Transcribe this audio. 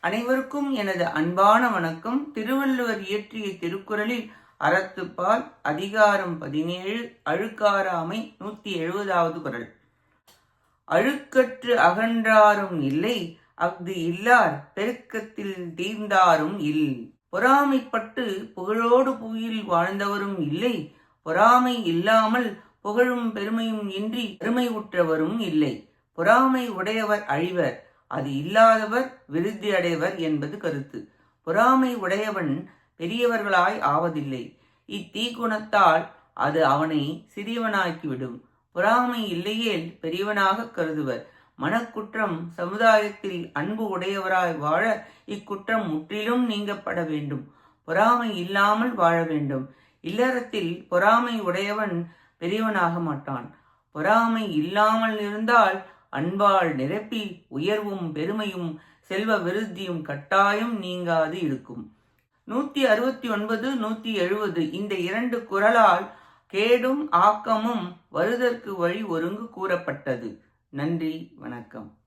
அனைவருக்கும் எனது அன்பான வணக்கம். திருவள்ளுவர் இயற்றிய திருக்குறளில் அறத்துப்பால் அதிகாரம் பதினேழு அழுக்காராமை நூத்தி எழுபதாவது குரல். அழுக்கற்று அகன்றாரும் இல்லை அஃது இல்லார் பெருக்கத்தில் தீர்ந்தாரும் இல். பொறாமைப்பட்டு புகழோடு புயில் வாழ்ந்தவரும் இல்லை பொறாமை இல்லாமல் புகழும் பெருமையும் இன்றி பெருமை உற்றவரும் இல்லை. பொறாமை உடையவர் அழிவர் அது இல்லாதவர் விருத்தி அடைவர் என்பது கருத்து. பொறாமை உடையவன் பெரியவர்களாய் ஆவதில்லை. இத்தீக்குணத்தால் அது அவனை சிறியவனாக்கிவிடும். பொறாமை இல்லையேல் பெரியவனாக கருதுவர். மனக்குற்றம் சமுதாயத்தில் அன்பு உடையவராய் வாழ இக்குற்றம் முற்றிலும் நீங்கப்பட வேண்டும். பொறாமை இல்லாமல் வாழ வேண்டும். இல்லறத்தில் பொறாமை உடையவன் பெரியவனாக மாட்டான். பொறாமை இல்லாமல் இருந்தால் அன்பால் நிரப்பி உயர்வும் பெருமையும் செல்வ விருத்தியும் கட்டாயம் நீங்காது இருக்கும் நூத்தி அறுபத்தி ஒன்பது நூத்தி எழுபது இந்த இரண்டு குரலால் கேடும் ஆக்கமும் வருதற்கு வழி ஒருங்கு கூறப்பட்டது. நன்றி வணக்கம்.